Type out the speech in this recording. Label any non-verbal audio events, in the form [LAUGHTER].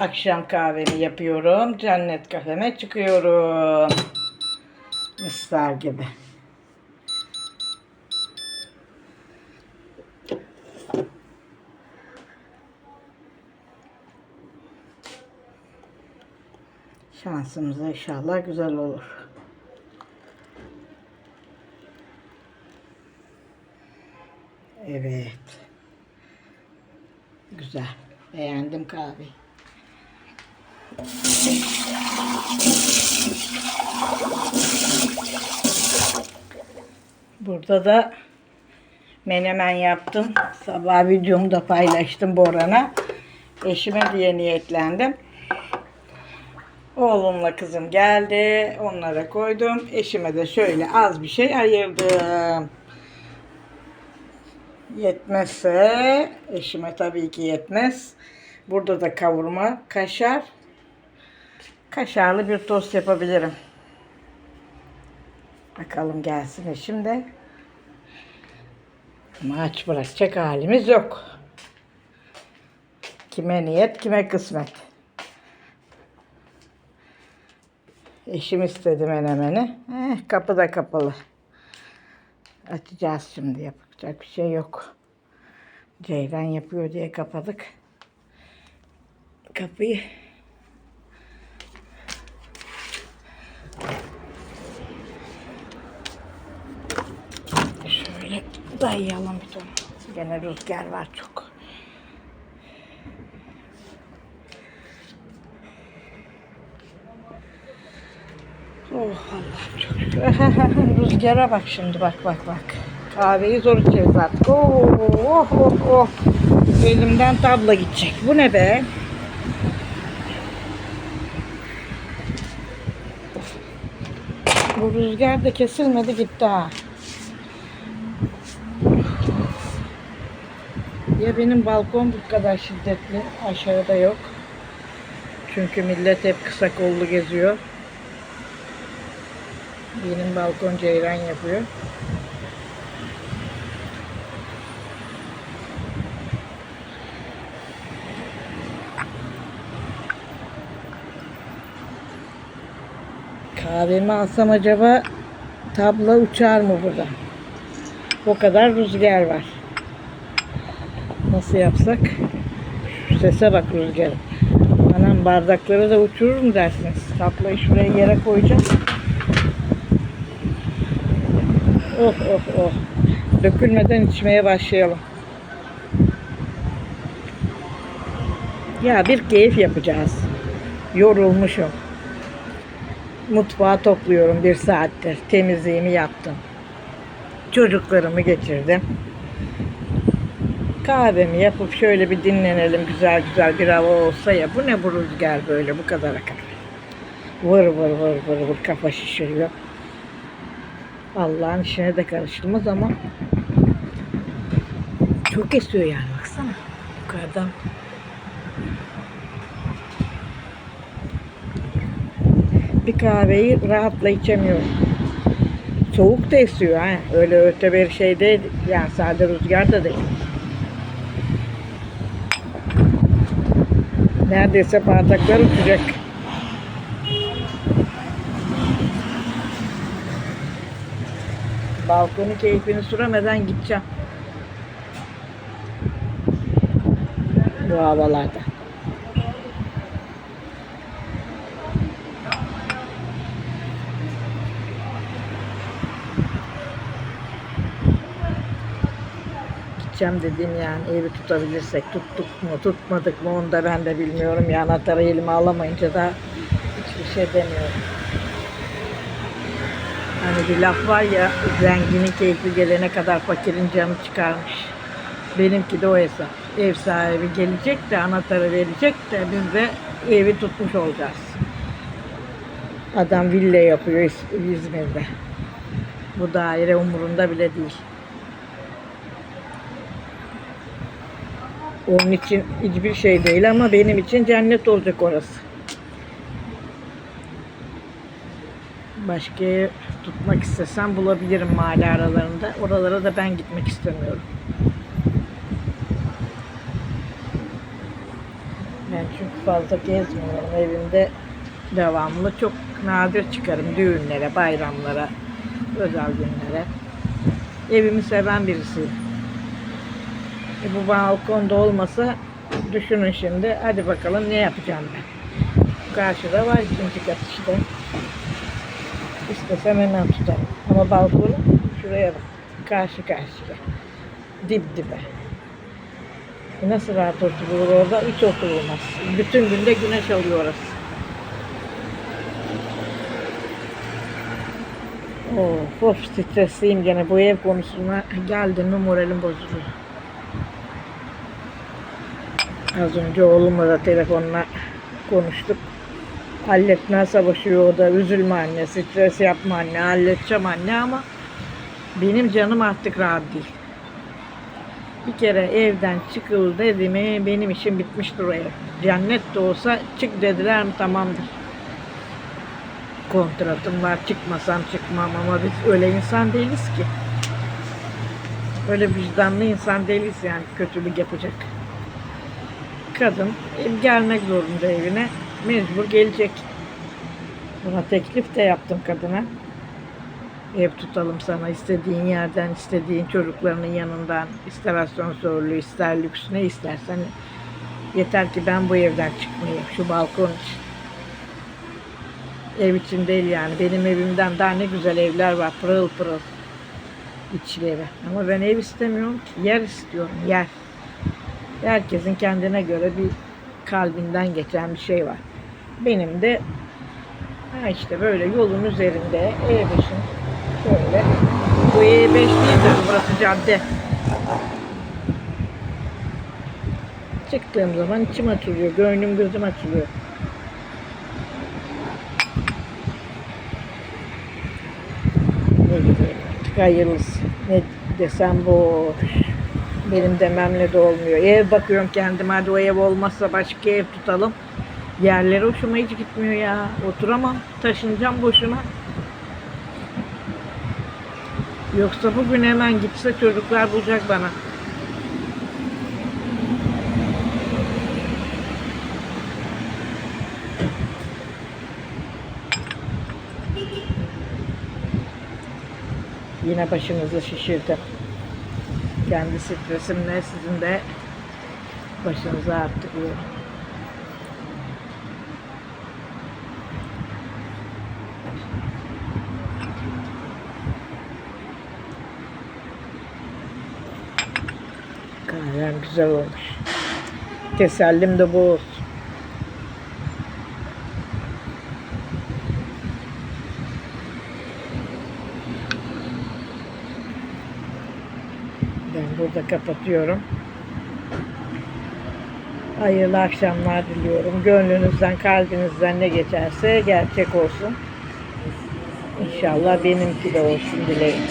Akşam kahvemi yapıyorum. Cennet kafeme çıkıyorum. Misler gibi. Şansımıza inşallah güzel olur. Evet. Güzel. Beğendim kahveyi. Burada da menemen yaptım. Sabah videomu paylaştım Boran'a. Eşime diye niyetlendim. Oğlumla kızım geldi. Onlara koydum. Eşime de şöyle az bir şey ayırdım. Yetmezse eşime tabii ki yetmez. Burada da kavurma, kaşar. Kaşarlı bir tost yapabilirim. Bakalım gelsin eşim de. Ama aç bırakacak halimiz yok. Kime niyet, kime kısmet. Eşim istedi menemeni. Eh, kapı da kapalı. Açacağız şimdi yapacak bir şey yok. Ceylan yapıyor diye kapadık. Kapıyı. Şöyle dayayalım bir tane. Gene rüzgar var çok. Oh Allah çok. [LAUGHS] Rüzgara bak şimdi bak bak bak. Kahveyi zor içeriz artık. Oh oh oh oh. Elimden tabla gidecek. Bu ne be? Bu rüzgar da kesilmedi gitti ha. Ya benim balkon bu kadar şiddetli, aşağıda yok. Çünkü millet hep kısa kollu geziyor. Benim balkon ceyran yapıyor. Kahvemi alsam acaba tabla uçar mı burada? O kadar rüzgar var. Nasıl yapsak? Şu sese bak rüzgar. Anam bardakları da uçurur mu dersiniz? Tablayı şuraya yere koyacağım. Oh oh oh. Dökülmeden içmeye başlayalım. Ya bir keyif yapacağız. Yorulmuşum. Mutfağı topluyorum bir saattir. Temizliğimi yaptım. Çocuklarımı geçirdim. Kahvemi yapıp şöyle bir dinlenelim. Güzel güzel bir hava olsa ya. Bu ne bu rüzgar böyle bu kadar akar. Vır vır vır vır vır kafa şişiriyor. Allah'ın işine de karışılmaz ama çok esiyor yani baksana yukarıdan. Bir kahveyi rahatla içemiyorum. Soğuk da esiyor ha. Öyle öte bir şey değil. Yani sadece rüzgar da değil. Neredeyse bardaklar uçacak. Balkonun keyfini süremeden gideceğim. Bu havalarda. Gideceğim dediğim yani evi tutabilirsek tuttuk mu tutmadık mı onu da ben de bilmiyorum. Ya anahtarı elime alamayınca da hiçbir şey demiyorum. Hani bir laf var ya zenginin keyfi gelene kadar fakirin canı çıkarmış. Benimki de o hesap. Ev sahibi gelecek de anahtarı verecek de biz de evi tutmuş olacağız. Adam villa yapıyor İz- İzmir'de. Bu daire umurunda bile değil. Onun için hiçbir şey değil ama benim için cennet olacak orası. Başka tutmak istesem bulabilirim mahalle aralarında. Oralara da ben gitmek istemiyorum. Ben çünkü fazla gezmiyorum. Evimde devamlı çok nadir çıkarım düğünlere, bayramlara, özel günlere. Evimi seven birisi. E bu balkonda olmasa düşünün şimdi. Hadi bakalım ne yapacağım ben. Karşıda var ikinci kat işte. İstesem hemen tutarım. Ama balkonu şuraya bak. Karşı karşıya. Dip dibe. E Nasıl rahat oturulur orada? Hiç oturulmaz. Bütün günde güneş alıyor orası. Of of stresliyim gene bu ev konusuna geldi mi moralim bozuluyor. Az önce oğlumla da telefonla konuştuk. Halletmeye savaşıyor o da. Üzülme anne, stres yapma anne, halledeceğim anne ama benim canım artık rahat değil. Bir kere evden çıkıl dedi mi benim işim bitmiştir o ev. Cennet de olsa çık dediler mi tamamdır. Kontratım var çıkmasam çıkmam ama biz öyle insan değiliz ki. Öyle vicdanlı insan değiliz yani kötülük yapacak. Kadın gelmek zorunda evine. Mecbur gelecek. Buna teklif de yaptım kadına. Ev tutalım sana istediğin yerden, istediğin çocuklarının yanından, ister asansörlü, ister lüks, ne istersen. Yeter ki ben bu evden çıkmayayım, şu balkon için. Ev için değil yani. Benim evimden daha ne güzel evler var, pırıl pırıl. içleri. Ama ben ev istemiyorum ki, yer istiyorum, yer. Herkesin kendine göre bir kalbinden geçen bir şey var. Benim de ha işte böyle yolun üzerinde E5'in şöyle bu E5 değil de burası cadde. Çıktığım zaman içim açılıyor, gönlüm gözüm açılıyor. Artık hayırlısı. Ne desem boş. Benim dememle de olmuyor. Ev bakıyorum kendime hadi o ev olmazsa başka ev tutalım. Yerleri hoşuma hiç gitmiyor ya. Oturamam. Taşınacağım boşuna. Yoksa bugün hemen gitse çocuklar bulacak bana. Yine başınızı şişirdim. Kendi stresimle sizin de başınızı arttırıyor. Kahvem güzel olmuş. Tesellim de bu olsun. Ben burada kapatıyorum. Hayırlı akşamlar diliyorum. Gönlünüzden, kalbinizden ne geçerse gerçek olsun. İnşallah benimki de olsun dilerim.